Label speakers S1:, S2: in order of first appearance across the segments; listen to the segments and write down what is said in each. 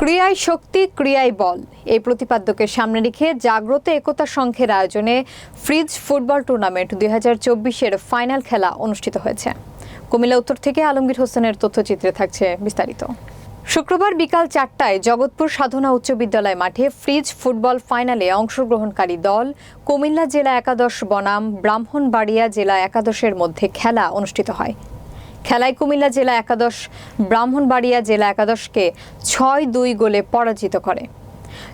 S1: ক্রিয়ায় শক্তি, ক্রিয়ায় বল। এই প্রতিপাদ্যকে সামনে রেখে জাগ্রত একতা সংঘের আয়োজনে ফ্রিজ ফুটবল টুর্নামেন্ট দুই হাজার চব্বিশের ফাইনাল খেলা অনুষ্ঠিত হয়েছে। কুমিল্লা উত্তর থেকে আলমগীর হোসেনের তথ্যচিত্রে থাকছে বিস্তারিত। শুক্রবার বিকাল চারটায় জগৎপুর সাধনা উচ্চ বিদ্যালয় মাঠে ফ্রিজ ফুটবল ফাইনালে অংশগ্রহণকারী দল কুমিল্লা জেলা একাদশ বনাম, ব্রাহ্মণবাড়িয়া জেলা একাদশের মধ্যে খেলা অনুষ্ঠিত হয়। খেলায় কুমিল্লা জেলা একাদশ, ব্রাহ্মণবাড়িয়া জেলা একাদশকে ছয় দুই গোলে পরাজিত করে।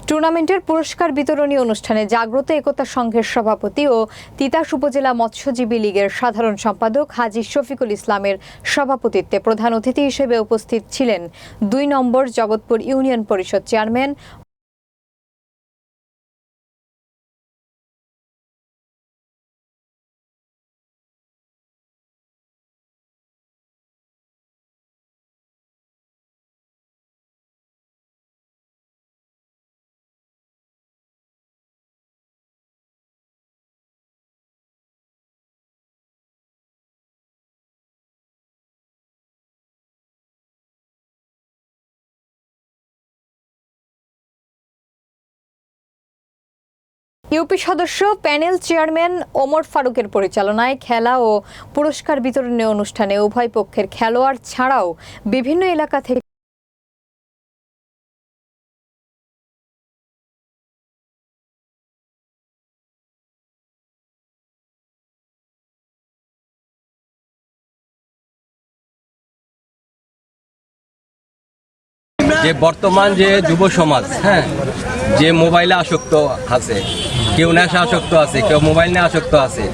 S1: টুর্নামেন্টের পুরস্কার বিতরণী অনুষ্ঠানে জাগ্রত একতা সংঘের সভাপতি ও তিতাস উপজেলা মৎস্যজীবী লীগের সাধারণ সম্পাদক হাজি শফিকুল ইসলামের সভাপতিত্বে প্রধান অতিথি হিসেবে উপস্থিত ছিলেন দুই নম্বর জগৎপুর ইউনিয়ন পরিষদ চেয়ারম্যান ইউপি সদস্য, প্যানেল চেয়ারম্যান ওমর ফারুকের পরিচালনায় খেলা ও পুরস্কার বিতরণী অনুষ্ঠানে উভয় পক্ষের খেলোয়াড় ছাড়াও বিভিন্ন এলাকা থেকে
S2: যে বর্তমান যে যুব সমাজ হ্যাঁ যে মোবাইলে আসক্ত আছে, কেউ নেশা আসক্ত আছে, কেউ মোবাইল নিয়ে আসক্ত আছে।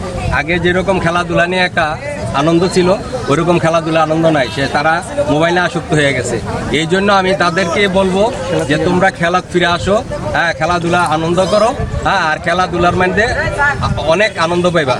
S2: আগে যেরকম খেলাধুলা নিয়ে একটা আনন্দ ছিল ওইরকম খেলাধুলা আনন্দ নাই, সে তারা মোবাইলে আসক্ত হয়ে গেছে। এই জন্য আমি তাদেরকে বলব যে তোমরা খেলা ফিরে আসো হ্যাঁ খেলাধুলা আনন্দ করো হ্যাঁ আর খেলাধুলার মধ্যে অনেক আনন্দ পাইবা।